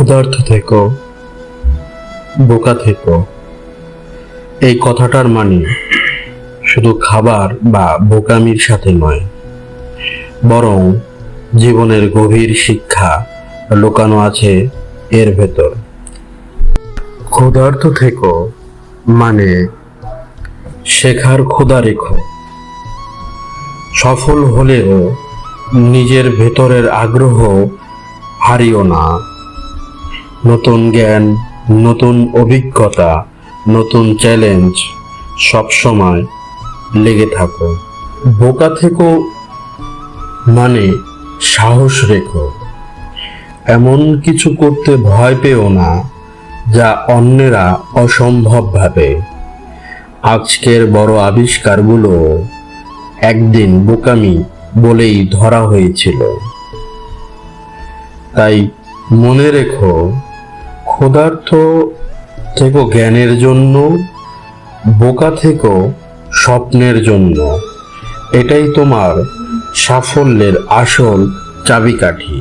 ক্ষুধার্ত থেকো, বোকা থেকো। এই কথাটার মানে শুধু খাবার বা বোকামির সাথে নয়, বরং জীবনের গভীর শিক্ষা লুকানো আছে এর ভেতর। ক্ষুধার্ত থেকো মানে শেখার ক্ষুধা রেখো। সফল হলেও নিজের ভেতরের আগ্রহ হারিও না। নতুন জ্ঞান, নতুন অভিজ্ঞতা, নতুন চ্যালেঞ্জ সবসময় লেগে থাকো। বোকা থেকো মানে সাহস রেখো। এমন কিছু করতে ভয় পেও না, যা অন্যেরা অসম্ভব ভাবে। আজকের বড় আবিষ্কারগুলো একদিন বোকামি বলেই ধরা হয়েছিল। তাই মনে রেখো ক্ষুধার্থ থেকো জ্ঞানের জন্য বোকা থেকো স্বপ্নের জন্য। এটাই তোমার সাফল্যের আসল চাবিকাঠি।